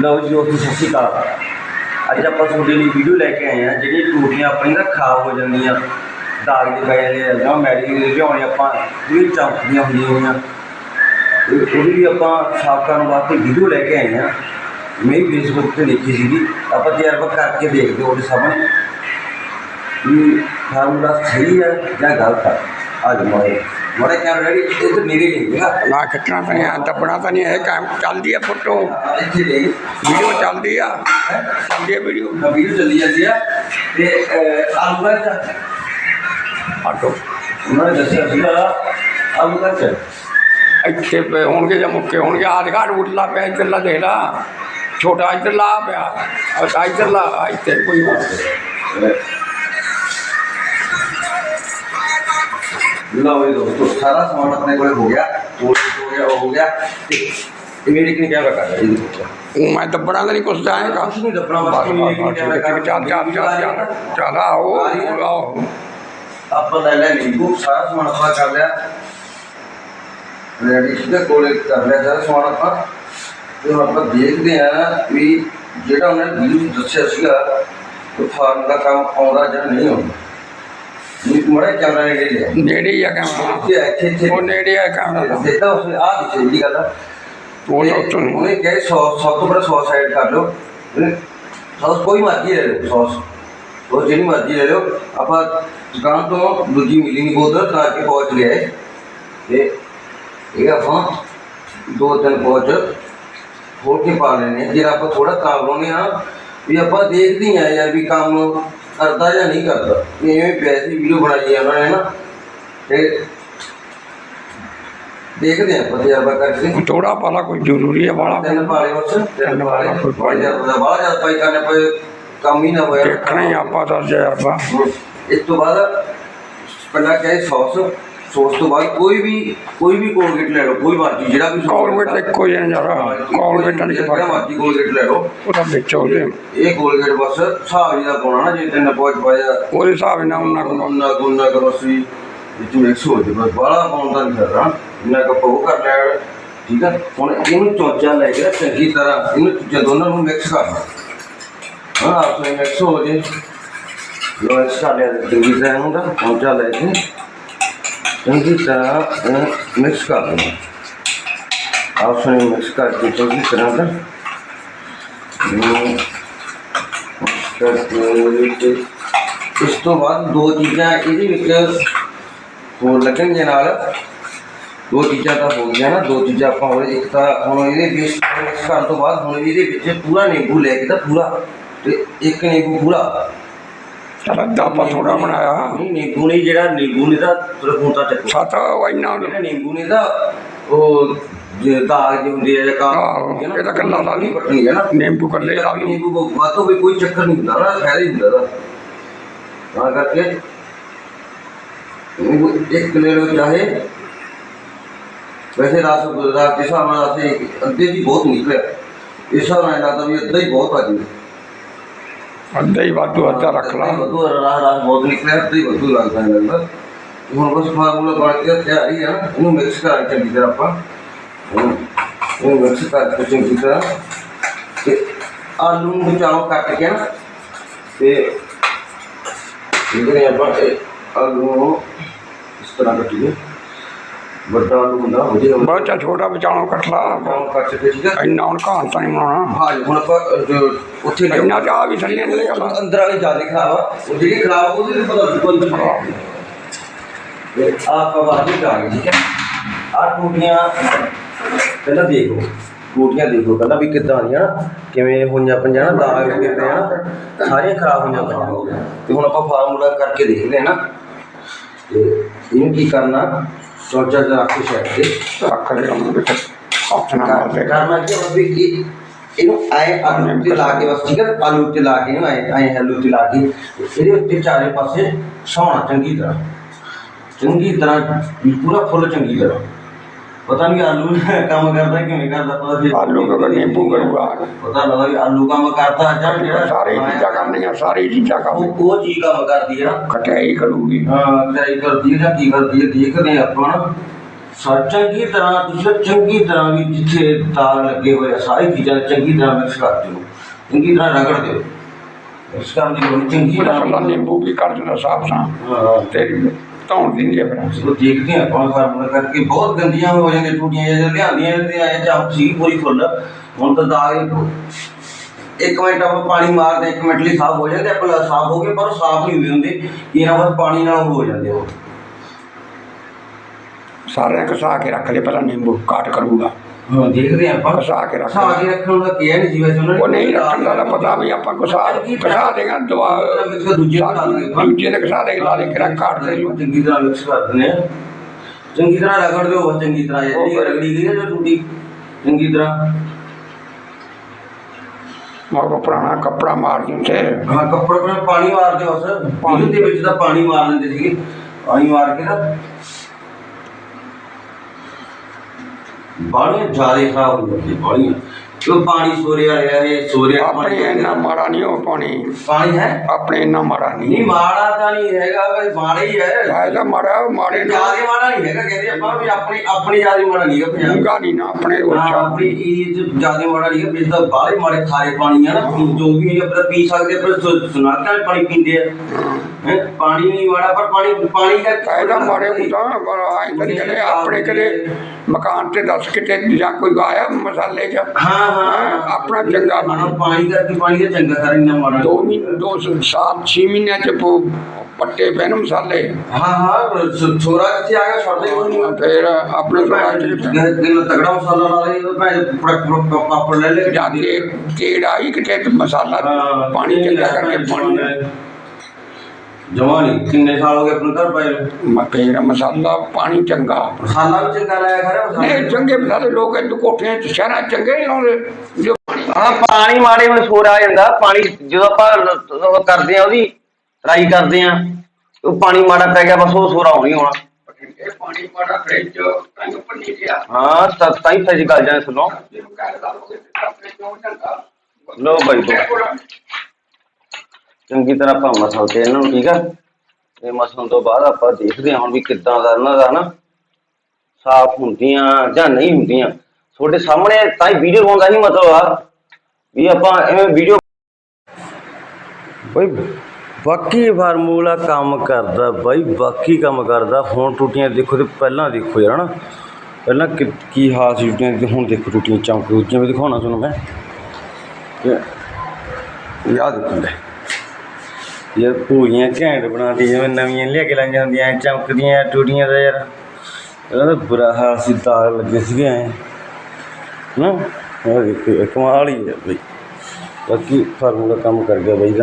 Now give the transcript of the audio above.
ਲਓ ਜੀ ਦੋਸਤੋ ਸਤਿ ਸ਼੍ਰੀ ਅਕਾਲ। ਅੱਜ ਆਪਾਂ ਤੁਹਾਡੇ ਲਈ ਵੀਡੀਓ ਲੈ ਕੇ ਆਏ ਆ ਜਿਹੜੀਆਂ ਟੂਟੀਆਂ ਆਪਣੀ ਨਾ ਖਰਾਬ ਹੋ ਜਾਂਦੀਆਂ, ਦਾਗ ਦੇ ਪੈ ਜਾਂਦੇ ਆ, ਜਾਂ ਮੈਡੀ ਲਿਆਉਣੇ ਆਪਾਂ ਇਹ ਚਮਕਦੀਆਂ ਹੁੰਦੀਆਂ ਹੋਈਆਂ। ਤੇ ਉਹਦੀ ਵੀ ਆਪਾਂ ਸਾਫ਼ ਕਰਨ ਵਾਸਤੇ ਵੀਡੀਓ ਲੈ ਕੇ ਆਏ ਆ ਮੈਂ ਵੀ ਫੇਸਬੁੱਕ ਤੇ ਦੇਖੀ ਸੀਗੀ, ਆਪਾਂ ਤਜਰਬਾ ਕਰਕੇ ਦੇਖਦੇ ਉਹਦੇ ਸਾਹਮਣੇ। ਵੀ ਫਾਰਮੂਲਾ ਸਹੀ ਹੈ ਜਾਂ ਗਲਤ ਹੈ? ਅੱਜ ਮੋਏ ਮੋੜੇ ਕੈਮਰਾ ਰੈਡੀ ਇਹ ਤਾਂ ਮੇਰੇ ਲਈ ਹੈਗਾ ਨਾ ਖਿੱਚਣਾ ਤਾਂ ਨਹੀਂ ਆ ਦੱਬਣਾ ਤਾਂ ਨਹੀਂ ਹੈ ਕੰਮ ਚੱਲਦੀ ਆ ਫੋਟੋ। ਇੱਥੇ ਦੇ ਵੀਡੀਓ ਚੱਲਦੀ ਆ। ਚੱਲਦੀ ਆ ਵੀਡੀਓ। ਵੀਡੀਓ ਚੱਲੀ ਜਾਂਦੀ ਆ ਤੇ ਅਹ, ਆਲੂ ਦਾ ਆਟੋ। ਉਹਨਾਂ ਨੇ ਦੱਸਿਆ ਸੀਗਾ ਆਲੂ ਦਾ ਇੱਥੇ ਪਏ ਹੋਣਗੇ ਜਾਂ ਮੁੱਕੇ ਹੋਣਗੇ। ਆਧ ਘਾਟ ਉਠਲਾ ਪਿਆ ਇੱਧਰਲਾ ਦੇਖ ਲਾ। ਛੋਟਾ ਇੱਧਰਲਾ ਪਿਆ। ਇੱਧਰਲਾ ਇੱਥੇ ਕੋਈ ਹੋਰ। ਲਓ ਇਹ ਦੋਸਤੋ ਸਾਰਾ ਸਮਾਨ ਆਪਣੇ ਕੋਲੇ ਹੋ ਗਿਆ ਉਹ ਹੋ ਗਿਆ ਉਹ ਹੋ ਗਿਆ ਤੇ ਇਹ ਮੇਰੇ ਕਿਨੇ ਕੈਮਰਾ ਕਰ ਰਿਹਾ ਇਹਦੇ ਵਿੱਚ ਉਹ ਮੈਂ ਦੱਬਣਾ ਤਾਂ ਨਹੀਂ ਕੁਛ ਜਾਏਗਾ ਕੁਛ ਨਹੀਂ ਦੱਬਣਾ ਬਸ ਮੇਰੇ ਕਿਨੇ ਕੈਮਰਾ ਕਰ ਚੱਲ ਚੱਲ ਚੱਲ ਚੱਲ ਚੱਲ ਆਓ ਆਓ ਆਪਾਂ ਲੈ ਲੈ ਨਿੰਬੂ ਸਾਰਾ ਸਮਾਨ ਆਪਾਂ ਕਰ ਲਿਆ ਰੈਡੀ ਸੀਗਾ ਕੋਲੇ ਕਰ ਲਿਆ ਸਾਰਾ ਸਮਾਨ ਆਪਾਂ ਤੇ ਹੁਣ ਆਪਾਂ ਦੇਖਦੇ ਆ ਵੀ ਜਿਹੜਾ ਉਹਨੇ ਵੀਡੀਓ ਦੱਸਿਆ ਸੀਗਾ ਉਹ ਫਾਰਮ ਦਾ ਕੰਮ ਆਉਂਦਾ ਜਾਂ ਨਹੀਂ ਆਉਂਦਾ ਇਹ ਮੜਾ ਕੈਮਰਾ ਨੇ ਲਿਆ ਨੇੜੇ ਹੀ ਆ ਕੈਮਰਾ ਇੱਥੇ ਇੱਥੇ ਇੱਥੇ ਉਹ ਨੇੜੇ ਆ ਕੈਮਰਾ ਦੇਖਦਾ ਉਸਨੇ ਆ ਦਿਖੇ ਜੀ ਗੱਲ ਉਹ ਤਾਂ ਉੱਥੋਂ ਨਹੀਂ ਉਹਨੇ ਕਹੇ 100 100 ਤੋਂ ਬੜਾ 100 ਸਾਈਡ ਕਰ ਲਓ ਸੌਸ ਕੋਈ ਮਰਜ਼ੀ ਲੈ ਲਓ ਸੌਸ ਉਹ ਜਿਹੜੀ ਮਰਜ਼ੀ ਲੈ ਲਓ ਆਪਾਂ ਦੁਕਾਨ ਤੋਂ ਦੂਜੀ ਮਿਲੀ ਨਹੀਂ ਬੋਤਲ ਤਾਂ ਕੇ ਪਹੁੰਚ ਲਿਆ ਤੇ ਇਹ ਆਪਾਂ ਦੋ ਤਿੰਨ ਪਹੁੰਚ ਹੋਰ ਕੇ ਪਾ ਲੈਣੇ ਜਿਹੜਾ ਆਪਾਂ ਥੋੜਾ ਤਾਲ ਲਾਉਂਦੇ ਆ ਵੀ ਆਪਾਂ ਦੇਖਦੇ ਆ ਯਾਰ ਵੀ ਕੰਮ ਕਰਦਾ ਜਾਂ ਨਹੀਂ ਕਰਦਾ? ਐਵੇਂ ਪੈਸੇ ਵੀਡੀਓ ਬਣਾਈ ਉਹਨਾਂ ਨੇ ਨਾ ਤੇ ਦੇਖਦੇ ਆ ਤਜਰਬਾ ਕਰਕੇ। ਥੋੜਾ ਪਾਲਾ ਕੋਈ ਜ਼ਰੂਰੀ ਹੈ ਵਾਲਾ ਤਿੰਨ ਪਾਲੇ ਬਸ ਤਿੰਨ ਪਾਲੇ, ਕੋਈ ਕੋਈ ਜ਼ਿਆਦਾ ਬਾਹਰ ਜ਼ਿਆਦਾ ਪਾਈ ਕਰਨੇ ਪਏ ਕੰਮ ਹੀ ਨਾ ਹੋਇਆ। ਦੇਖਣਾ ਹੀ ਆਪਾਂ ਤਾਂ ਜਰਬਾ ਇਸ ਤੋਂ ਬਾਅਦ ਪਹਿਲਾਂ ਕਿਹਾ ਸੌਸ। ਸੌਸ ਤੋਂ ਬਾਅਦ ਕੋਈ ਵੀ ਕੋਈ ਵੀ ਕੋਲਗੇਟ ਲੈ ਲਓ ਕੋਈ ਮਰਜ਼ੀ ਜਿਹੜਾ ਵੀ ਕਾਲਵੇਟ ਇੱਕੋ ਜਿਹਾ ਜਰਾ ਕਾਲਵੇਟਾਂ ਦੀ ਜਿਹੜਾ ਮਰਜ਼ੀ ਕੋਲਗੇਟ ਲੈ ਲਓ। ਉਹਦਾ ਵਿੱਚ ਉਹਦੇ। ਇਹ ਕੋਲਗੇਟ ਬਸ ਹਿਸਾਬ ਜੀ ਦਾ ਪਾਉਣਾ ਨਾ ਜੇ ਤਿੰਨ ਪਹੁੰਚ ਪਾਇਆ ਉਹਦੇ ਹਿਸਾਬ ਨਾਲ ਉਹਨਾਂ ਕੋਲ। ਉਹਨਾਂ ਗੁੰਨਾ ਕਰੋ ਸੀ ਵਿੱਚ ਮਿਕਸ ਹੋ ਜਾਵੇ ਬਾਹਲਾ ਪਾਉਣ ਦਾ ਨਹੀਂ ਕਰਨਾ ਇੰਨਾ ਕੁ ਉਹ ਕਰ ਲੈ ਠੀਕ ਹੈ ਹੁਣ ਇਹਨੂੰ ਚੋਚਾ ਲੈ ਕੇ ਚੰਗੀ ਤਰ੍ਹਾਂ ਇਹਨੂੰ ਚੀਜ਼ਾਂ ਦੋਨਾਂ ਨੂੰ ਮਿਕਸ ਕਰਨਾ ਹਾਂ ਆਪਸ ਵਿੱਚ ਮਿਕਸ ਹੋ ਜੇ। ਲੋ ਕਰ ਲਿਆ ਚੰਗੀ ਤਰ੍ਹਾਂ ਇਹਨੂੰ ਦਾ ਚੋਚਾ ਲੈ ਕੇ ਚੰਗੀ ਤਰ੍ਹਾਂ ਮਿਕਸ ਕਰ ਲੈਣਾ ਆਪਸ ਵਿੱਚ ਮਿਕਸ ਕਰਕੇ ਚੰਗੀ ਤਰ੍ਹਾਂ ਦਾ। ਕਰਕੇ ਇਸ ਤੋਂ ਬਾਅਦ ਦੋ ਚੀਜ਼ਾਂ ਇਹਦੇ ਵਿੱਚ ਹੋਰ ਲੱਗਣਗੀਆਂ ਨਾਲ। ਦੋ ਚੀਜ਼ਾਂ ਤਾਂ ਹੋ ਗਈਆਂ ਨਾ, ਦੋ ਚੀਜ਼ਾਂ ਆਪਾਂ ਹੋਰ ਇੱਕ ਤਾਂ ਹੁਣ ਇਹਦੇ ਵਿੱਚ ਮਿਕਸ ਕਰਨ ਤੋਂ ਬਾਅਦ ਹੁਣ ਇਹਦੇ ਵਿੱਚ ਪੂਰਾ ਨਿੰਬੂ ਲੈ ਕੇ ਤਾਂ ਪੂਰਾ। ਤੇ ਇੱਕ ਨਿੰਬੂ ਪੂਰਾ। ਚਲ ਅੱਧਾ ਆਪਾਂ ਥੋੜਾ ਬਣਾਇਆ। ਨਹੀਂ ਨਿੰਬੂ ਨਹੀਂ ਜਿਹੜਾ ਨਿੰਬੂ ਨੇ ਤਾਂ ਤੁਰਕੂਤਾ ਚੱਕੋ। ਸਤ ਇੰਨਾ ਜਿਹੜਾ ਨਿੰਬੂ ਨੇ ਤਾਂ ਉਹ ਜੇ ਦਾਗ ਜਿਹੇ ਹੁੰਦੇ ਆ ਜਾਂ ਕਾਂ ਆਹੋ, ਇਹ ਤਾਂ ਗੱਲਾਂ ਲਾ ਲਈ। ਪਟਣੀ ਹੈ ਨਾ। ਨਿੰਬੂ ਕੱਲੇ ਲਾ ਲਈ। ਨਿੰਬੂ ਬਾਤੋਂ ਵੀ ਕੋਈ ਚੱਕਰ ਨਹੀਂ ਹੁੰਦਾ ਨਾ ਫਾਇਦਾ ਹੀ ਹੁੰਦਾ ਦਾ ਤਾਂ ਕਰਕੇ ਨਿੰਬੂ ਇੱਕ ਲੈ ਲਓ ਚਾਹੇ ਵੈਸੇ ਰਾਸ ਰਾਤ ਦੇ ਹਿਸਾਬ ਨਾਲ ਅਸੀਂ ਅੱਧੇ ਦੀ ਬਹੁਤ ਨਿਕਲਿਆ। ਇਸ ਹਿਸਾਬ ਨਾਲ ਲੱਗਦਾ ਵੀ ਅੱਧਾ ਹੀ ਬਹੁਤ ਆ ਜੀ। ਅੱਧਾ ਹੀ ਵਾਧੂ ਅੱਧਾ ਰੱਖ ਲਾ। ਵਧੂ ਰਾਹ ਰਾਹ ਬਹੁਤ ਨਿਕਲਿਆ ਅੱਧਾ ਹੀ ਵਧੂ ਲੱਗਦਾ ਹੈ ਲੱਗਦਾ। ਹੁਣ ਬਸ ਫਾਰਮੂਲਾ ਬਣ ਕੇ ਤਿਆਰ ਹੀ ਆ ਨਾ, ਇਹਨੂੰ ਮਿਕਸ ਕਰਕੇ ਚੰਗੀ ਤਰ੍ਹਾਂ ਆਪਾਂ। ਇਹਨੂੰ ਮਿਕਸ ਕਰਕੇ ਚੰਗੀ ਤਰ੍ਹਾਂ ਤੇ ਆਲੂ ਨੂੰ ਬਚਾਓ ਕੱਟ ਕੇ ਨਾ ਤੇ ਇਹਦੇ ਆਪਾਂ ਇਹ ਆਲੂ ਨੂੰ ਇਸ ਤਰ੍ਹਾਂ ਕੱਟੀਏ। ਵੱਡਾ ਹੁੰਦਾ ਹੋ ਜੇ ਬਹੁਤ ਚਾ ਛੋਟਾ ਬਚਾਉਣ ਕੱਟ ਲਾ ਬਰਾਉਨ ਕੱਟ ਕੇ ਠੀਕ ਹੈ। ਇੰਨਾ ਹੁਣ ਘਾਣ ਤਾਂ ਨਹੀਂ ਬਣਾਉਣਾ ਹਾਂ ਜੀ, ਹੁਣ ਆਪਾਂ ਜੋ ਉੱਥੇ ਲਿਆਓ। ਇੰਨਾ ਚਾਹ ਵੀ ਥੱਲੇ ਨਹੀਂ ਲਿਆ ਅੰਦਰ ਵਾਲੀ ਜ਼ਿਆਦਾ ਖਰਾਬ ਆ। ਉਹ ਜਿਹੜੀ ਖਰਾਬ ਉਹਦੇ ਤੇ ਪਤਾ ਲੱਗੂ ਅੰਦਰ ਖਰਾਬ ਆਪ ਆ ਗਈ ਠੀਕ ਹੈ। ਆ ਟੂਟੀਆਂ ਪਹਿਲਾਂ ਦੇਖੋ। ਟੂਟੀਆਂ ਦੇਖੋ ਪਹਿਲਾਂ ਵੀ ਕਿੱਦਾਂ ਆਈਆਂ। ਨਾ ਕਿਵੇਂ ਹੋਈਆਂ ਪੰਜਾਂ ਨਾ ਦਾਗ ਪਏ ਆ। ਨਾ ਸਾਰੀਆਂ ਖਰਾਬ ਹੋਈਆਂ ਪਈਆਂ ਤੇ ਹੁਣ ਆਪਾਂ ਫਾਰਮੂਲਾ ਕਰਕੇ ਦੇਖਦੇ ਹਾਂ ਨਾ। ਤੇ ਇਹਨੂੰ ਕੀ ਕਰਨਾ? ਸੋਚਾ ਜਿਹਾ ਰੱਖ ਕੇ ਸਾਈਡ ਤੇ ਰੱਖ ਲਿਆ ਉਹਨੂੰ ਵਿੱਚ ਹੱਥ ਨਾਲ ਮਾਰ ਦੇ ਕਰਨਾ ਕੀ ਹੋਵੇ ਵੀ ਇਹ ਇਹਨੂੰ ਆਏ ਆਲੂ ਤੇ ਲਾ ਕੇ ਬਸ ਠੀਕ ਹੈ ਆਲੂ ਤੇ ਲਾ ਕੇ ਇਹਨੂੰ ਆਏ ਆਏ ਆਲੂ ਤੇ ਲਾ ਕੇ ਪਤਾ ਨਹੀਂ ਆਲੂ ਕੰਮ ਕਰਦਾ ਕਿਵੇਂ ਕਰਦਾ ਪਤਾ ਨਹੀਂ ਆਲੂ ਕੋ ਨਿੰਬੂ ਕਰੂਗਾ ਪਤਾ ਲੱਗਾ ਵੀ ਆਲੂ ਕੰਮ ਕਰਦਾ ਜਾਂ ਜਿਹੜਾ ਸਾਰੀ ਚੀਜ਼ਾਂ ਕਰਨੀਆਂ ਸਾਰੀ ਚੀਜ਼ਾਂ ਕਰ ਉਹ ਉਹ ਚੀਜ਼ ਕੰਮ ਕਰਦੀ ਹੈ ਨਾ ਖਟਾਈ ਕਰੂਗੀ। ਹਾਂ ਕਰਾਈ ਕਰਦੀ ਹੈ ਜਾਂ ਕੀ ਕਰਦੀ ਹੈ ਦੇਖਦੇ ਆਪਾਂ। ਚੰਗੀ ਤਰ੍ਹਾਂ ਤੁਸੀਂ ਚੰਗੀ ਤਰ੍ਹਾਂ ਵੀ ਜਿੱਥੇ ਦਾਗ ਲੱਗੇ ਹੋਏ ਸਾਰੀ ਚੀਜ਼ਾਂ ਚੰਗੀ ਤਰ੍ਹਾਂ ਮਿਕਸ ਕਰ ਦਿਓ। ਚੰਗੀ ਤਰ੍ਹਾਂ ਰਗੜ ਦਿਓ। ਇਸ ਕੰਮ ਦੀ ਨਹੀਂ, ਚੰਗੀ ਤਰ੍ਹਾਂ ਨਿੰਬੂ ਵੀ ਕਰ ਦੇਣਾ ਸਾਫ਼ ਸਾਫ਼। ਤੇਰੀ ਧੌਣ ਦਿੰਦੀ ਹੈ ਫਿਰ ਚਲੋ ਦੇਖਦੇ ਹਾਂ ਆਪਾਂ ਫਾਰਮੂਲਾ ਕਰਕੇ ਬਹੁਤ ਗੰਦੀਆਂ ਹੋ ਜਾਂਦੀਆਂ ਟੂਟੀਆਂ ਜਿਹੜੀਆਂ ਲਿਆਂਦੀਆਂ ਤੇ ਐ ਚਾਪ ਸੀ ਪੂਰੀ ਫੁੱਲ। ਹੁਣ ਤਾਂ ਦਾਗ ਇੱਕ ਮਿੰਟ ਆਪਾਂ ਪਾਣੀ ਮਾਰਦੇ ਇੱਕ ਮਿੰਟ ਲਈ ਸਾਫ਼ ਹੋ ਜਾਂਦੇ ਆਪਾਂ ਸਾਫ਼ ਹੋ ਗਏ ਪਰ ਉਹ ਸਾਫ਼ ਨਹੀਂ ਹੋਏ ਹੁੰਦੇ। ਇਹਨਾਂ ਬਸ ਪਾਣੀ ਨਾਲ ਹੋ ਜਾਂਦੇ ਉਹ ਸਾਰਿਆਂ ਕਸਾ ਕੇ ਰੱਖ ਲੈ ਪਹਿਲਾਂ ਨਿੰਬੂ ਕਾਟ ਕਰੂਗਾ। ਦੇਖਦੇ ਹਾਂ ਆਪਾਂ। ਕਸਾ ਕੇ ਰੱਖ ਕਸਾ ਕੇ ਰੱਖਣ ਦਾ ਕੀ ਹੈ ਨਹੀਂ ਜੀ ਵੈਸੇ ਉਹਨਾਂ ਨੇ। ਉਹ ਨਹੀਂ ਰੱਖਣ ਦਾ ਤਾਂ ਪਤਾ ਵੀ ਆਪਾਂ ਕਸਾ ਕਸਾ ਦੇਗਾ ਦਵਾ ਦੂਜੇ ਨੂੰ ਲਾ ਦੇਂਗੇ ਆਪਾਂ। ਦੂਜੇ ਨੇ ਕਸਾ ਦੇ ਲਾ ਦੇ ਕੇ ਰੱਖ ਕਾਟ ਦੇ ਚੰਗੀ ਤਰ੍ਹਾਂ ਮਿਕਸ ਕਰ ਦਿੰਦੇ ਆ ਚੰਗੀ ਤਰ੍ਹਾਂ ਰਗੜ ਦਿਓ ਬਸ ਚੰਗੀ ਤਰ੍ਹਾਂ ਜਿਹੜੀ ਰਗੜੀ ਗਈ ਹੈ ਜੋ ਟੂਟੀ। ਚੰਗੀ ਤਰ੍ਹਾਂ। ਮਗਰੋਂ ਪੁਰਾਣਾ ਕੱਪੜਾ ਮਾਰ ਦਿੰਦੇ ਹਾਂ ਕੱਪੜੇ ਕੋਲ ਪਾਣੀ ਮਾਰਦੇ ਬਸ। ਪਾਣੀ। ਦੇ ਵਿੱਚ ਤਾਂ ਪਾਣੀ ਮਾਰ ਦਿੰਦੇ ਸੀਗੇ। ਪਾਣੀ ਮਾਰ ਕੇ ਨਾ ਬਾਲੀਆਂ ਜ਼ਿਆਦਾ ਖਰਾਬ ਹੋ ਜਾਂਦੀਆਂ ਬਾਲੀਆਂ ਕਿਉਂ ਪਾਣੀ ਸੋਰਿਆ ਰਿਹਾ ਇਹ ਸੋਰਿਆ ਆਪਣੇ ਇੰਨਾ ਮਾੜਾ ਨਹੀਂ ਹੋ ਪਾਣੀ। ਪਾਣੀ ਹੈ? ਆਪਣੇ ਇੰਨਾ ਮਾੜਾ ਨਹੀਂ। ਨਹੀਂ ਮਾੜਾ ਤਾਂ ਨਹੀਂ ਹੈਗਾ ਬਈ ਮਾੜਾ ਹੀ ਹੈ। ਇਹਦਾ ਮਾੜਾ ਉਹ ਮਾੜੇ ਨਾਲ ਜ਼ਿਆਦਾ ਮਾੜਾ ਨਹੀਂ ਹੈਗਾ ਕਹਿੰਦੇ ਆਪਾਂ ਵੀ ਆਪਣੀ ਆਪਣੀ ਜ਼ਿਆਦਾ ਮਾੜਾ ਨਹੀਂ ਹੈਗਾ ਪੰਜਾਬ। ਚੰਗਾ ਨਹੀਂ ਨਾ ਆਪਣੇ ਹਾਂ, ਉੱਚਾ ਆਪਣੀ ਇਹ ਚ ਜ਼ਿਆਦਾ ਮਾੜਾ ਨਹੀਂ ਹੈ ਵਿੱਚ ਤਾਂ ਬਾਹਲੇ ਮਾੜੇ ਖਾਰੇ ਪਾਣੀ ਆ ਨਾ ਜੋ ਵੀ ਆਪਾਂ ਪੀ ਸਕਦੇ ਪਰ ਸੁਨਾਤਾ ਪਾਣੀ ਪੀਂਦੇ ਆ। ਹੈਂ, ਪਾਣੀ ਨਹੀਂ ਮਾੜਾ ਪਰ ਪਾਣੀ ਪਾਣੀ ਦਾ ਇਹਦਾ ਮਾੜੇ ਹੁੰਦਾ ਪਰ ਆਏ ਕਦੇ ਕਦੇ ਆਪਣੇ ਕਦੇ ਮਕਾਨ ਤੇ ਦੱਸ ਕਿਤੇ ਜਾਂ ਕੋਈ ਆਇਆ ਮਸਾਲੇ ਚ। ਹਾਂ ਹਾਂ ਆਪਣਾ ਚੰਗਾ ਹਾਂ, ਪਾਣੀ ਕਰਕੇ ਪਾਣੀ ਦਾ ਚੰਗਾ ਕਰ ਇੰਨਾ ਮਾੜਾ। ਦੋ ਮਹੀਨੇ ਦੋ ਸਾਲ ਛੇ ਮਹੀਨਿਆਂ ਚ ਪ- ਪੱਟੇ ਪੈਣ ਮਸਾਲੇ। ਹਾਂ ਹਾਂ ਛੋਰਾ ਕਿੱਥੇ ਆ ਗਿਆ ਛੱਡ ਦੇ ਉਹ ਨਹੀਂ ਫਿਰ ਆਪਣੇ ਚ ਦਿਨ ਤਗੜਾ ਮਸਾਲਾ ਲਾ ਲਈ ਪੜਾ ਪਾਪੜ ਲੈ ਲੈ ਜਾ ਕੇ ਤੇੜ ਆਈ ਕਿਤੇ ਮਸਾਲਾ ਪਾਣੀ ਚੰਗਾ ਕਰਕੇ ਪਾਣੀ। ਜਮਾ ਨਹੀਂ। ਕਿੰਨੇ ਸਾਲ ਹੋ ਗਏ ਆਪਣੇ ਘਰ ਪਏ ਨੂੰ? ਮ- ਫਿਰ ਮਸਾਲਾ ਪਾਣੀ ਚੰਗਾ। ਮਸਾਲਾ ਵੀ ਚੰਗਾ ਲਾਇਆ ਖਰਾ ਨਹੀਂ ਚੰਗੇ ਮਸਾਲੇ ਲੋਕ ਇੱਥੇ ਕੋਠਿਆਂ ਚ ਸ਼ਹਿਰਾਂ ਚ ਚੰਗੇ ਨਹੀਂ ਲਾਉਂਦੇ। ਜੋ ਹਾਂ ਪਾਣੀ ਮਾੜੇ ਹੁਣ ਸੋਰ ਆ ਜਾਂਦਾ। ਪਾਣੀ ਜਦੋਂ ਆਪਾਂ ਲ- ਉਹ ਕਰਦੇ ਆ ਉਹਦੀ ਟਰਾਈ ਕਰਦੇ ਆ ਉਹ ਪਾਣੀ ਮਾੜਾ ਪੈ ਗਿਆ ਬਸ ਉਹ ਸੋਰਾ ਹੋਣੀ ਹੋਣਾ ਪਾਣੀ ਮਾੜਾ ਫ੍ਰਿਜ ਤੰਗ ਪੰਨੀ ਗਿਆ। ਹਾਂ ਤਾਂ ਤਾਂ ਹੀ ਸਹੀ ਗੱਲ ਜਾਣੇ ਸੁਣੋ। ਲੋ ਭਾਈ ਲਓ। ਚੰਗੀ ਤਰ੍ਹਾਂ ਆਪਾਂ ਮਸਲ ਤੇ ਇਹਨਾਂ ਨੂੰ ਠੀਕ ਆ? ਇਹ ਮਸਲਣ ਤੋਂ ਬਾਅਦ ਆਪਾਂ ਦੇਖਦੇ ਹਾਂ ਹੁਣ ਵੀ ਕਿੱਦਾਂ ਦਾ ਇਹਨਾਂ ਦਾ ਨਾ ਸਾਫ਼ ਹੁੰਦੀਆਂ ਜਾਂ ਨਹੀਂ ਹੁੰਦੀਆਂ। ਤੁਹਾਡੇ ਸਾਹਮਣੇ ਤਾਂ ਹੀ ਵੀਡੀਓ ਬਣਾਉਣ ਦਾ ਹੀ ਮਤਲਬ ਆ ਵੀ ਆਪਾਂ ਐਵੇਂ ਵੀਡੀਓ ਬਈ ਬਾਕੀ ਫਾਰਮੂਲਾ ਕੰਮ ਕਰਦਾ ਬਾਈ ਬਾਕੀ ਕੰਮ ਕਰਦਾ। ਹੁਣ ਟੂਟੀਆਂ ਦੇਖੋ ਤੇ ਪਹਿਲਾਂ ਦੇਖੋ ਯਾਰ ਹਨਾ? ਪਹਿਲਾਂ ਕੀ ਹਾਲ ਸੀ ਟੂਟੀਆਂ ਦੀ, ਹੁਣ ਦੇਖੋ ਟੂਟੀਆਂ ਚਮਕ ਦੂਜੀਆਂ ਵੀ ਦਿਖਾਉਣਾ ਤੁਹਾਨੂੰ ਮੈਂ। ਯਾਦ ਰੱਖਣਾ ਯਾਰ ਪੂਰੀਆਂ ਘੈਂਟ ਬਣਾਉਂਦੀ, ਜਿਵੇਂ ਨਵੀਆਂ ਲਿਆ ਕੇ ਲਾਈਆਂ ਹੁੰਦੀਆਂ, ਐਂ ਚਮਕਦੀਆਂ ਟੂਟੀਆਂ ਦਾ ਯਾਰ। ਇਹਦਾ ਤਾਂ ਬੁਰਾ ਹਾਲ ਸੀ ਦਾਗ ਲੱਗੇ ਸੀਗੇ ਐਂ। ਨਾ ਇਹ ਦੇਖੋ, ਇਹ ਕਮਾਲ ਹੀ ਹੈ ਬਈ। ਬਾਕੀ ਫਾਰਮੂਲਾ ਕੰਮ ਕਰ ਗਿਆ ਬਈ ਦਾ।